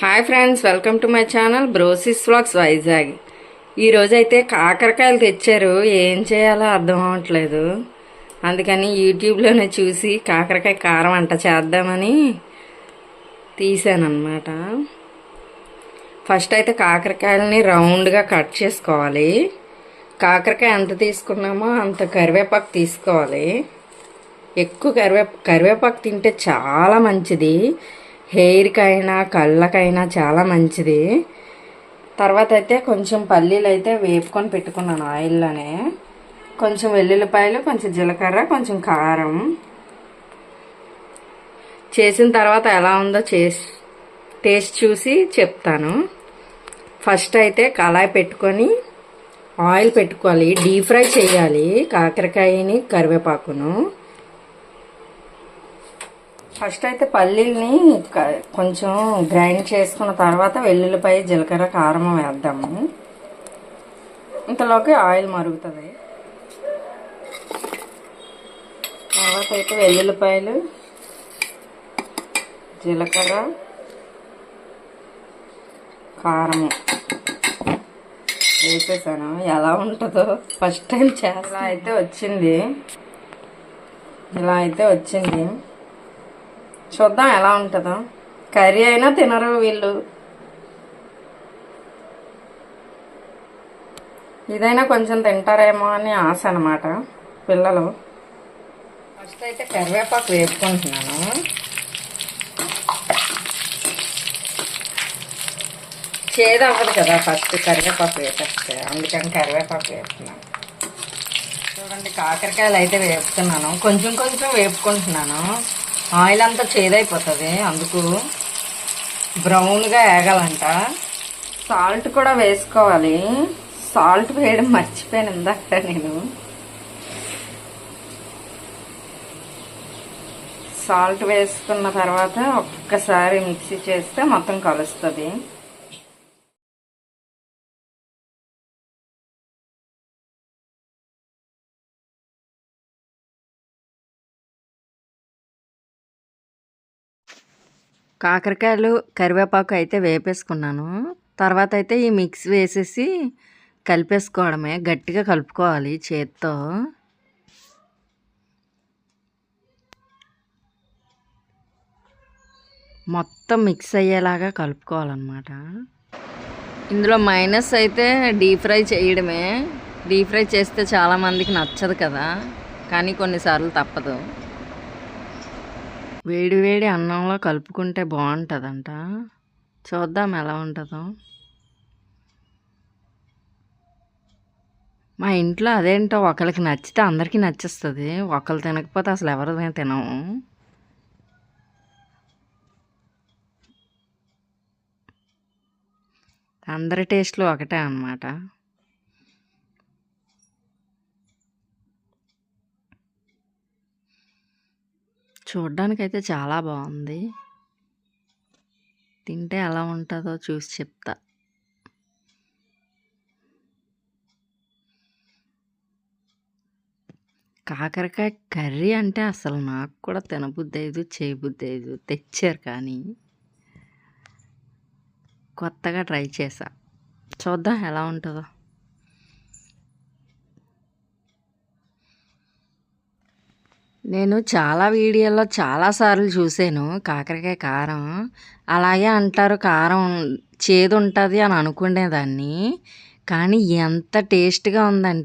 Hi friends welcome to my channel Brosis vlogs Vizag ఈరోజైతే కాకరకాయలు తెచ్చారు. ఏం చేయాలో అర్థం అవ్వట్లేదు. అందుకని యూట్యూబ్లోనే చూసి కాకరకాయ కారం వంట చేద్దామని తీసానమాట ఫస్ట్ అయితే కాకరకాయలని రౌండ్గా కట్ చేసుకోవాలి. కాకరకాయ ఎంత తీసుకున్నామో అంత కరివేపాకు తీసుకోవాలి. ఎక్కువ కరివే కరివేపాకు తింటే చాలా మంచిది. హెయిర్కైనా కళ్ళకైనా చాలా మంచిది. తర్వాత అయితే కొంచెం పల్లీలు అయితే వేపుకొని పెట్టుకున్నాను ఆయిల్లోనే. కొంచెం వెల్లుల్లిపాయలు కొంచెం జీలకర్ర కొంచెం కారం. చేసిన తర్వాత ఎలా ఉందో చేసి టేస్ట్ చూసి చెప్తాను. ఫస్ట్ అయితే కళాయి పెట్టుకొని ఆయిల్ పెట్టుకోవాలి. డీప్ ఫ్రై చేయాలి. కాకరకాయని కరివేపాకును. ఫస్ట్ అయితే పల్లీల్ని కొంచెం గ్రైండ్ చేసుకున్న తర్వాత వెల్లుల్లిపాయ జీలకర్ర కారం వేద్దాము. ఇంతలోకి ఆయిల్ మరుగుతుంది. తర్వాత అయితే వెల్లుల్లిపాయలు జీలకర్ర కారము వేసేసాను. ఎలా ఉంటుందో ఫస్ట్ టైం చేస్తా. అయితే వచ్చింది. ఇలా అయితే వచ్చింది. చూద్దాం ఎలా ఉంటుందో. కర్రీ అయినా తినరు వీళ్ళు. ఇదైనా కొంచెం తింటారేమో అని ఆశ అనమాట పిల్లలు. ఫస్ట్ అయితే కరివేపాకు వేపుకుంటున్నాను. చేదు అవ్వదు కదా ఫస్ట్ కరివేపాకు వేపేస్తే. అందుకని కరివేపాకు వేపుతున్నాను. చూడండి కాకరకాయలు అయితే వేపుతున్నాను. కొంచెం కొంచెం వేపుకుంటున్నాను. ఆయిల్ అంతా చేదైపోతుంది అందుకు బ్రౌన్గా వేగాలంట సాల్ట్ కూడా వేసుకోవాలి. సాల్ట్ వేయడం మర్చిపోయాను ఇందాక నేను. సాల్ట్ వేసుకున్న తర్వాత ఒక్కసారి మిక్సీ చేస్తే మొత్తం కలుస్తుంది. కాకరకాయలు కరివేపాకు అయితే వేపేసుకున్నాను. తర్వాత అయితే ఈ మిక్స్ వేసేసి కలిపేసుకోవడమే గట్టిగా కలుపుకోవాలి చేత్తో. మొత్తం మిక్స్ అయ్యేలాగా కలుపుకోవాలన్నమాట. ఇందులో మైనస్ అయితే డీప్ ఫ్రై చేయడమే. డీప్ ఫ్రై చేస్తే చాలామందికి నచ్చదు కదా. కానీ కొన్నిసార్లు తప్పదు. వేడి వేడి అన్నంలో కలుపుకుంటే బాగుంటుందంట. చూద్దాం ఎలా ఉంటుందో. మా ఇంట్లో అదేంటో ఒకరికి నచ్చితే అందరికీ నచ్చేస్తుంది. ఒకరు తినకపోతే అసలు ఎవరు తినము అందరి టేస్ట్లు ఒకటే అన్నమాట. చూడ్డానికైతే చాలా బాగుంది తింటే ఎలా ఉంటుందో చూసి చెప్తా. కాకరకాయ కర్రీ అంటే అసలు నాకు కూడా తినబుద్ధి అయ్యదు చేయబుద్ధి అయ్యదు తెచ్చారు కానీ కొత్తగా ట్రై చేసా. చూద్దాం ఎలా ఉంటుందో. నేను చాలా వీడియోల్లో చాలాసార్లు చూశాను. కాకరకాయ కారం. అలాగే అంటారు కారం చేదు ఉంటుంది అని అనుకునేదాన్ని. కానీ ఎంత టేస్ట్గా ఉందంటే